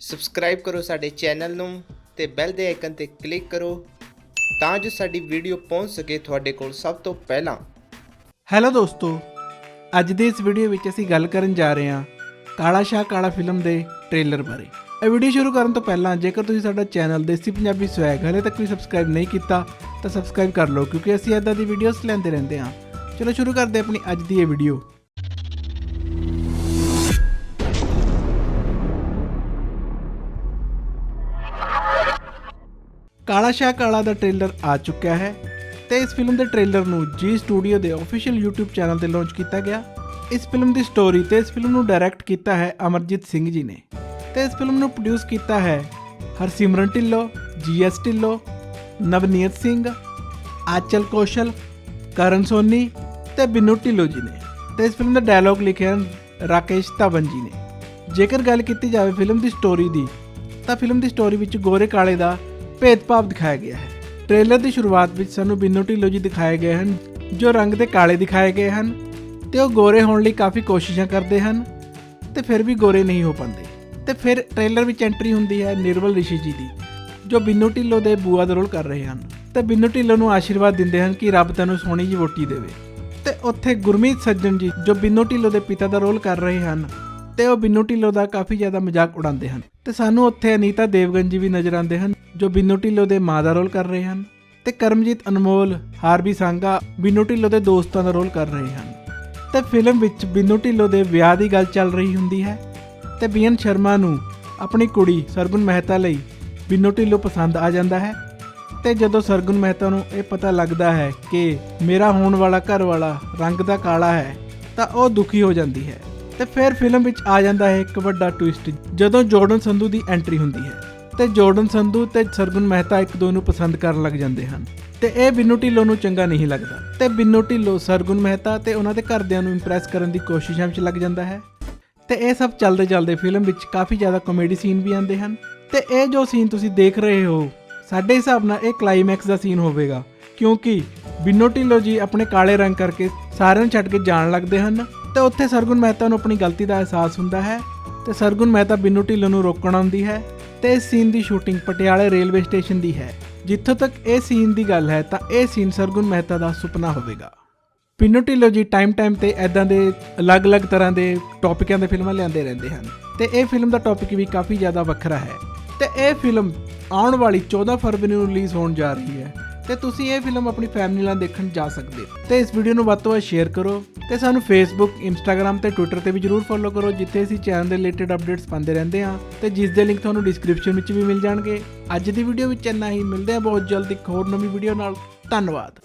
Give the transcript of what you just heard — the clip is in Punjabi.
ਸਬਸਕ੍ਰਾਈਬ ਕਰੋ ਸਾਡੇ ਚੈਨਲ ਨੂੰ ਤੇ ਬੈਲ ਦੇ ਆਈਕਨ ਤੇ ਕਲਿੱਕ ਕਰੋ ਤਾਂ ਜੋ ਸਾਡੀ ਵੀਡੀਓ ਪਹੁੰਚ ਸਕੇ ਤੁਹਾਡੇ ਕੋਲ ਸਭ ਤੋਂ ਪਹਿਲਾਂ। ਹੈਲੋ ਦੋਸਤੋ, ਅੱਜ ਦੇ ਇਸ ਵੀਡੀਓ ਵਿੱਚ ਅਸੀਂ ਗੱਲ ਕਰਨ ਜਾ ਰਹੇ ਹਾਂ ਕਾਲਾ ਸ਼ਾਹ ਕਾਲਾ ਫਿਲਮ ਦੇ ਟ੍ਰੇਲਰ ਬਾਰੇ। ਇਹ ਵੀਡੀਓ ਸ਼ੁਰੂ ਕਰਨ ਤੋਂ ਪਹਿਲਾਂ ਜੇਕਰ ਤੁਸੀਂ ਸਾਡਾ ਚੈਨਲ ਦੇਸੀ ਪੰਜਾਬੀ ਸਵੈਗ ਹਲੇ ਤੱਕ ਵੀ ਸਬਸਕ੍ਰਾਈਬ ਨਹੀਂ ਕੀਤਾ, ਤਾਂ ਸਬਸਕ੍ਰਾਈਬ ਕਰ ਲਓ ਕਿਉਂਕਿ ਅਸੀਂ ਇਦਾਂ ਦੀ ਵੀਡੀਓਜ਼ ਲੈਂਦੇ ਰਹਿੰਦੇ ਹਾਂ। ਚਲੋ ਸ਼ੁਰੂ ਕਰਦੇ ਆਪਣੀ ਅੱਜ ਦੀ ਇਹ ਵੀਡੀਓ ਕਾਲਾ ਸ਼ਾਹ ਕਾਲਾ ਦਾ ਟ੍ਰੇਲਰ ਆ ਚੁੱਕਿਆ ਹੈ ਤੇ ਇਸ ਫਿਲਮ ਦੇ ਟ੍ਰੇਲਰ ਨੂੰ ਜੀ ਸਟੂਡੀਓ ਦੇ ਅਫੀਸ਼ੀਅਲ YouTube ਚੈਨਲ ਤੇ ਲਾਂਚ ਕੀਤਾ ਗਿਆ। ਇਸ ਫਿਲਮ ਦੀ ਸਟੋਰੀ ਤੇ ਇਸ ਫਿਲਮ ਨੂੰ ਡਾਇਰੈਕਟ ਕੀਤਾ ਹੈ ਅਮਰਜੀਤ ਸਿੰਘ ਜੀ ਨੇ ਤੇ ਇਸ ਫਿਲਮ ਨੂੰ ਪ੍ਰੋਡਿਊਸ ਕੀਤਾ ਹੈ ਹਰਸਿਮਰਨ ਢਿੱਲੋਂ ਜੀਐਸ ਢਿੱਲੋਂ, ਨਵਨੀਤ ਸਿੰਘ, ਆਚਲ ਕੌਸ਼ਲ, ਕਰਨ ਸੋਨੀ ਤੇ ਬਿਨੂ ਢਿੱਲੋਂ ਜੀ ਨੇ ਤੇ ਇਸ ਫਿਲਮ ਦਾ ਡਾਇਲੌਗ ਲਿਖਿਆ ਰਾਕੇਸ਼ ਧਵਨ ਜੀ ਨੇ। ਜੇਕਰ ਗੱਲ ਕੀਤੀ ਜਾਵੇ ਫਿਲਮ ਦੀ ਸਟੋਰੀ ਦੀ, ਤਾਂ ਫਿਲਮ ਦੀ ਸਟੋਰੀ ਵਿੱਚ ਗੋਰੇ ਕਾਲੇ ਦਾ ਭੇਦਭਾਵ ਦਿਖਾਇਆ ਗਿਆ ਹੈ। ਟ੍ਰੇਲਰ ਦੀ ਸ਼ੁਰੂਆਤ ਵਿੱਚ ਸਾਨੂੰ ਬਿੰਨੂ ਢਿੱਲੋਂ ਜੀ ਦਿਖਾਏ ਗਏ ਹਨ, ਜੋ ਰੰਗ ਦੇ ਕਾਲੇ ਦਿਖਾਏ ਗਏ ਹਨ ਤੇ ਉਹ ਗੋਰੇ ਹੋਣ ਲਈ ਕਾਫੀ ਕੋਸ਼ਿਸ਼ਾਂ ਕਰਦੇ ਹਨ ਤੇ ਫਿਰ ਵੀ ਗੋਰੇ ਨਹੀਂ ਹੋ ਪਾਉਂਦੇ। ਤੇ ਫਿਰ ਟ੍ਰੇਲਰ ਵਿੱਚ ਐਂਟਰੀ ਹੁੰਦੀ ਹੈ ਨਿਰਵਲ ਰਿਸ਼ੀ ਜੀ ਦੀ, ਜੋ ਬਿੰਨੂ ਢਿੱਲੋਂ ਦੇ ਬੂਆ ਦਾ ਰੋਲ ਕਰ ਰਹੇ ਹਨ। ਤੇ ਬਿੰਨੂ ਢਿੱਲੋਂ ਨੂੰ ਆਸ਼ੀਰਵਾਦ ਦਿੰਦੇ ਹਨ ਕਿ ਰੱਬ ਤੈਨੂੰ ਸੋਹਣੀ ਜੀ ਵੋਟੀ ਦੇਵੇ। ਤੇ ਉੱਥੇ ਗੁਰਮੀਤ ਸੱਜਣ ਜੀ, ਜੋ ਬਿੰਨੂ ਢਿੱਲੋਂ ਦੇ ਪਿਤਾ ਦਾ ਰੋਲ ਕਰ ਰਹੇ ਹਨ, ਤੇ ਉਹ ਬਿੰਨੂ ਢਿੱਲੋਂ ਦਾ ਕਾਫੀ ਜ਼ਿਆਦਾ ਮਜ਼ਾਕ ਉਡਾਉਂਦੇ ਹਨ। ਤੇ ਸਾਨੂੰ ਉੱਥੇ ਅਨੀਤਾ ਦੇਵਗਨ ਜੀ ਵੀ ਨਜ਼ਰ ਆਉਂਦੇ ਹਨ ਜੋ ਬਿੰਨੂ ਢਿੱਲੋਂ ਦੇ ਮਾਂ ਦਾ ਰੋਲ ਕਰ ਰਹੇ ਹਨ ਤੇ ਕਰਮਜੀਤ ਅਨਮੋਲ, ਹਾਰਬੀ ਸੰਘਾ ਬਿੰਨੂ ਢਿੱਲੋਂ ਦੇ ਦੋਸਤਾਂ ਦਾ ਰੋਲ ਕਰ ਰਹੇ ਹਨ। ਤੇ ਫਿਲਮ ਵਿੱਚ ਬਿੰਨੂ ਢਿੱਲੋਂ ਦੇ ਵਿਆਹ ਦੀ ਗੱਲ ਚੱਲ ਰਹੀ ਹੁੰਦੀ ਹੈ ਤੇ ਬੀਐਨ ਸ਼ਰਮਾ ਨੂੰ ਆਪਣੀ ਕੁੜੀ ਸਰਗੁਣ ਮਹਿਤਾ ਲਈ ਬਿੰਨੂ ਢਿੱਲੋਂ ਪਸੰਦ ਆ ਜਾਂਦਾ ਹੈ ਤੇ ਜਦੋਂ ਸਰਗੁਣ ਮਹਿਤਾ ਨੂੰ ਇਹ ਪਤਾ ਲੱਗਦਾ ਹੈ ਕਿ ਮੇਰਾ ਹੋਣ ਵਾਲਾ ਘਰ ਵਾਲਾ ਰੰਗ ਦਾ ਕਾਲਾ ਹੈ, ਤਾਂ ਉਹ ਦੁਖੀ ਹੋ ਜਾਂਦੀ ਹੈ ਤੇ ਫਿਰ ਫਿਲਮ ਵਿੱਚ ਆ ਜਾਂਦਾ ਹੈ ਇੱਕ ਵੱਡਾ ਟਵਿਸਟ ਜਦੋਂ ਜੋਰਡਨ ਸੰਧੂ ਦੀ ਐਂਟਰੀ ਹੁੰਦੀ ਹੈ। ਤੇ ਜੋਰਡਨ ਸੰਧੂ ਤੇ ਸਰਗੁਣ ਮਹਿਤਾ ਇੱਕ ਦੋ ਨੂੰ ਪਸੰਦ ਕਰਨ ਲੱਗ ਜਾਂਦੇ ਹਨ। ਤੇ ਇਹ ਬਿੰਨੂ ਢਿੱਲੋਂ ਨੂੰ ਚੰਗਾ ਨਹੀਂ ਲੱਗਦਾ। ਤੇ ਬਿੰਨੂ ਢਿੱਲੋਂ, ਸਰਗੁਣ ਮਹਿਤਾ ਤੇ ਉਹਨਾਂ ਦੇ ਘਰਦਿਆਂ ਨੂੰ ਇੰਪ੍ਰੈਸ ਕਰਨ ਦੀ ਕੋਸ਼ਿਸ਼ਾਂ ਵਿੱਚ ਲੱਗ ਜਾਂਦਾ ਹੈ। ਤੇ ਇਹ ਸਭ ਚੱਲਦੇ ਚੱਲਦੇ ਫਿਲਮ ਵਿੱਚ ਕਾਫੀ ਜ਼ਿਆਦਾ ਕਾਮੇਡੀ ਸੀਨ ਵੀ ਆਉਂਦੇ ਹਨ। ਤੇ ਇਹ ਜੋ ਸੀਨ ਤੁਸੀਂ ਦੇਖ ਰਹੇ ਹੋ, ਸਾਡੇ ਹਿਸਾਬ ਨਾਲ ਇਹ ਕਲਾਈਮੈਕਸ ਦਾ ਸੀਨ ਹੋਵੇਗਾ। ਕਿਉਂਕਿ ਬਿੰਨੂ ਢਿੱਲੋਂ ਜੀ ਆਪਣੇ ਕਾਲੇ ਰੰਗ ਕਰਕੇ ਸਾਰਿਆਂ ਨੂੰ ਛੱਡ ਕੇ ਜਾਣ ਲੱਗਦੇ ਹਨ। ਤੇ ਉੱਥੇ ਸਰਗੁਣ ਮਹਿਤਾ ਨੂੰ ਆਪਣੀ ਗਲਤੀ ਦਾ ਅਹਿਸਾਸ ਹੁੰਦਾ ਹੈ। ਤੇ ਸਰਗੁਣ ਮਹਿਤਾ ਬਿੰਨੂ ਢਿੱਲੋਂ ਨੂੰ ਰੋਕਣ ਆਉਂਦੀ ਹੈ। ਤੇ ਇਸ ਸੀਨ ਦੀ ਸ਼ੂਟਿੰਗ ਪਟਿਆਲੇ ਰੇਲਵੇ ਸਟੇਸ਼ਨ ਦੀ ਹੈ। ਜਿੱਥੋਂ ਤੱਕ ਇਹ ਸੀਨ ਦੀ ਗੱਲ ਹੈ ਤਾਂ ਇਹ ਸੀਨ ਸਰਗੁਣ ਮਹਿਤਾ ਦਾ ਸੁਪਨਾ ਹੋਵੇਗਾ। ਪਿੰਨੂ ਢਿੱਲੋਂ ਜੀ ਟਾਈਮ ਟਾਈਮ ਤੇ ਐਦਾਂ ਦੇ ਅਲੱਗ-ਅਲੱਗ ਤਰ੍ਹਾਂ ਦੇ ਟੌਪਿਕਾਂ ਦੇ ਫਿਲਮਾਂ ਲਿਆਉਂਦੇ ਰਹਿੰਦੇ ਹਨ। ਤੇ ਇਹ ਫਿਲਮ ਦਾ ਟੌਪਿਕ ਵੀ ਕਾਫੀ ਜ਼ਿਆਦਾ ਵੱਖਰਾ ਹੈ। ਤੇ ਇਹ ਫਿਲਮ ਆਉਣ ਵਾਲੀ 14 ਫਰਵਰੀ ਨੂੰ ਰਿਲੀਜ਼ ਹੋਣ ਜਾ ਰਹੀ ਹੈ। ਤੇ ਤੁਸੀਂ ਇਹ ਫਿਲਮ ਆਪਣੀ ਫੈਮਿਲੀ ਨਾਲ ਦੇਖਣ ਜਾ ਸਕਦੇ ਹੋ। ਤੇ ਇਸ ਵੀਡੀਓ ਨੂੰ ਵੱਧ ਤੋਂ ਵੱਧ ਸ਼ੇਅਰ ਕਰੋ ਤੇ ਸਾਨੂੰ ਫੇਸਬੁੱਕ ਇੰਸਟਾਗ੍ਰam ਤੇ ਟਵਿੱਟਰ ਤੇ ਵੀ ਜਰੂਰ ਫੋਲੋ ਕਰੋ, ਜਿੱਥੇ ਅਸੀਂ ਚੈਨਲ ਦੇ ਰਿਲੇਟਡ ਅਪਡੇਟਸ ਪਾਉਂਦੇ ਰਹਿੰਦੇ ਹਾਂ ਤੇ ਜਿਸ ਦੇ ਲਿੰਕ ਤੁਹਾਨੂੰ ਡਿਸਕ੍ਰਿਪਸ਼ਨ ਵਿੱਚ ਵੀ ਮਿਲ ਜਾਣਗੇ। ਅੱਜ ਦੀ ਵੀਡੀਓ ਵਿੱਚ ਇੰਨਾ ਹੀ, ਮਿਲਦੇ ਹਾਂ ਬਹੁਤ ਜਲਦ ਇੱਕ ਹੋਰ ਨਵੀਂ ਵੀਡੀਓ ਨਾਲ। ਧੰਨਵਾਦ।